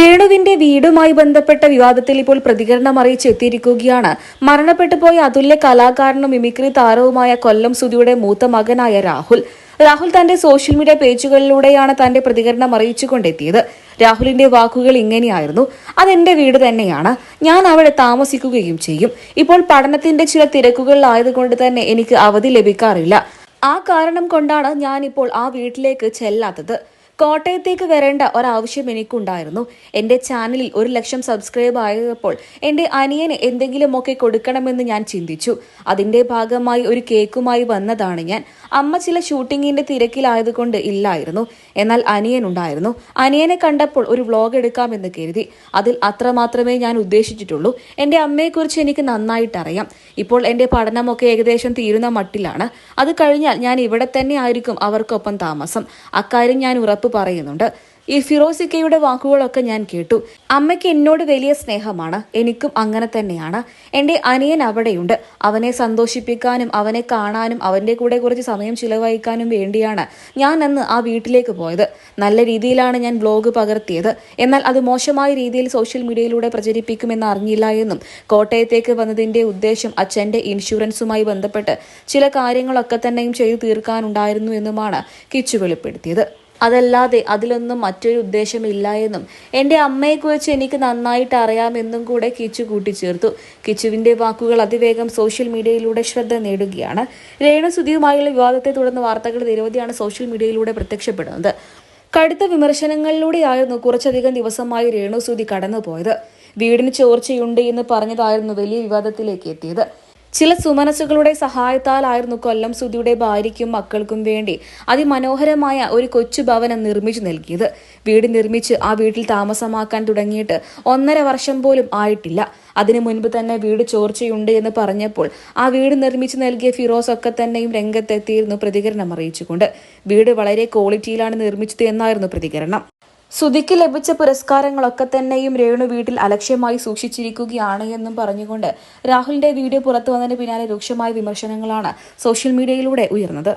രേണുവിന്റെ വീടുമായി ബന്ധപ്പെട്ട വിവാദത്തിൽ ഇപ്പോൾ പ്രതികരണം അറിയിച്ച് എത്തിയിരിക്കുകയാണ്. മരണപ്പെട്ടു പോയ അതുല്യ കലാകാരനും മിമിക്രി താരവുമായ കൊല്ലം സുധിയുടെ മൂത്ത മകനായ രാഹുൽ. രാഹുൽ തന്റെ സോഷ്യൽ മീഡിയ പേജുകളിലൂടെയാണ് തന്റെ പ്രതികരണം അറിയിച്ചുകൊണ്ടെത്തിയത്. രാഹുലിന്റെ വാക്കുകൾ ഇങ്ങനെയായിരുന്നു. അതെന്റെ വീട് തന്നെയാണ്. ഞാൻ അവിടെ താമസിക്കുകയും ചെയ്യും. ഇപ്പോൾ പഠനത്തിന്റെ ചില തിരക്കുകളിലായതുകൊണ്ട് തന്നെ എനിക്ക് അവധി ലഭിക്കാറില്ല. ആ കാരണം കൊണ്ടാണ് ഞാനിപ്പോൾ ആ വീട്ടിലേക്ക് ചെല്ലാത്തത്. കോട്ടയത്തേക്ക് വരേണ്ട ഒരാവശ്യം എനിക്കുണ്ടായിരുന്നു. എന്റെ ചാനലിൽ ഒരു ലക്ഷം സബ്സ്ക്രൈബ് ആയപ്പോൾ എന്റെ അനിയന് എന്തെങ്കിലുമൊക്കെ കൊടുക്കണമെന്ന് ഞാൻ ചിന്തിച്ചു. അതിന്റെ ഭാഗമായി ഒരു കേക്കുമായി വന്നതാണ് ഞാൻ. അമ്മ ചില ഷൂട്ടിങ്ങിന്റെ തിരക്കിലായതുകൊണ്ട് ഇല്ലായിരുന്നു. എന്നാൽ അനിയൻ ഉണ്ടായിരുന്നു. അനിയനെ കണ്ടപ്പോൾ ഒരു വ്ളോഗ് എടുക്കാമെന്ന് കരുതി. അതിൽ അത്രമാത്രമേ ഞാൻ ഉദ്ദേശിച്ചിട്ടുള്ളൂ. എന്റെ അമ്മയെക്കുറിച്ച് എനിക്ക് നന്നായിട്ട് അറിയാം ഇപ്പോൾ എന്റെ പഠനമൊക്കെ ഏകദേശം തീരുന്ന മട്ടിലാണ്. അത് കഴിഞ്ഞാൽ ഞാൻ ഇവിടെ തന്നെ ആയിരിക്കും അവർക്കൊപ്പം താമസം. അക്കാര്യം ഞാൻ ഉറപ്പ് പറയുന്നുണ്ട്. ഈ ഫിറോസിക്കയുടെ വാക്കുകളൊക്കെ ഞാൻ കേട്ടു. അമ്മയ്ക്ക് എന്നോട് വലിയ സ്നേഹമാണ്. എനിക്കും അങ്ങനെ തന്നെയാണ്. എന്റെ അനിയൻ അവിടെയുണ്ട്. അവനെ സന്തോഷിപ്പിക്കാനും അവനെ കാണാനും അവന്റെ കൂടെ കുറച്ച് സമയം ചിലവഴിക്കാനും വേണ്ടിയാണ് ഞാൻ അന്ന് ആ വീട്ടിലേക്ക് പോയത്. നല്ല രീതിയിലാണ് ഞാൻ ബ്ലോഗ് പകർത്തിയത്. എന്നാൽ അത് മോശമായ രീതിയിൽ സോഷ്യൽ മീഡിയയിലൂടെ പ്രചരിപ്പിക്കുമെന്ന് അറിഞ്ഞില്ല എന്നും കോട്ടയത്തേക്ക് വന്നതിന്റെ ഉദ്ദേശം അച്ഛന്റെ ഇൻഷുറൻസുമായി ബന്ധപ്പെട്ട് ചില കാര്യങ്ങളൊക്കെ തന്നെയും ചെയ്തു തീർക്കാനുണ്ടായിരുന്നു എന്നുമാണ് കിച്ചു വെളിപ്പെടുത്തിയത്. അതല്ലാതെ അതിലൊന്നും മറ്റൊരു ഉദ്ദേശമില്ല എന്നും എന്റെ അമ്മയെക്കുറിച്ച് എനിക്ക് നന്നായിട്ട് അറിയാമെന്നും കൂടെ കിച്ചു കൂട്ടിച്ചേർത്തു. കിച്ചുവിന്റെ വാക്കുകൾ അതിവേഗം സോഷ്യൽ മീഡിയയിലൂടെ ശ്രദ്ധ നേടുകയാണ്. രേണുസുതിയുമായുള്ള വിവാദത്തെ തുടർന്ന് വാർത്തകൾ നിരവധിയാണ് സോഷ്യൽ മീഡിയയിലൂടെ പ്രത്യക്ഷപ്പെടുന്നത്. കടുത്ത വിമർശനങ്ങളിലൂടെയായിരുന്നു കുറച്ചധികം ദിവസമായി രേണുസുതി കടന്നുപോയത്. വീടിന് ചോർച്ചയുണ്ട് എന്ന് പറഞ്ഞതായിരുന്നു വലിയ വിവാദത്തിലേക്ക് എത്തിയത്. ചില സുമനസ്സുകളുടെ സഹായത്താലായിരുന്നു കൊല്ലം സുധിയുടെ ഭാര്യയ്ക്കും മക്കൾക്കും വേണ്ടി അതിമനോഹരമായ ഒരു കൊച്ചു ഭവനം നിർമ്മിച്ചു നൽകിയത്. വീട് നിർമ്മിച്ച് ആ വീട്ടിൽ താമസമാക്കാൻ തുടങ്ങിയിട്ട് ഒന്നര വർഷം പോലും ആയിട്ടില്ല. അതിനു മുൻപ് തന്നെ വീട് ചോർച്ചയുണ്ട് എന്ന് പറഞ്ഞപ്പോൾ ആ വീട് നിർമ്മിച്ചു നൽകിയ ഫിറോസ് ഒക്കെ തന്നെയും രംഗത്തെത്തിയിരുന്നു പ്രതികരണം അറിയിച്ചുകൊണ്ട്. വീട് വളരെ ക്വാളിറ്റിയിലാണ് നിർമ്മിച്ചത് എന്നായിരുന്നു പ്രതികരണം. സുധിക്ക് ലഭിച്ച പുരസ്കാരങ്ങളൊക്കെ തന്നെയും രേണു വീട്ടിൽ അലക്ഷ്യമായി സൂക്ഷിച്ചിരിക്കുകയാണ് എന്നും പറഞ്ഞുകൊണ്ട് രാഹുലിന്റെ വീഡിയോ പുറത്തു വന്നതിന് പിന്നാലെ രൂക്ഷമായ വിമർശനങ്ങളാണ് സോഷ്യൽ മീഡിയയിലൂടെ ഉയർന്നത്.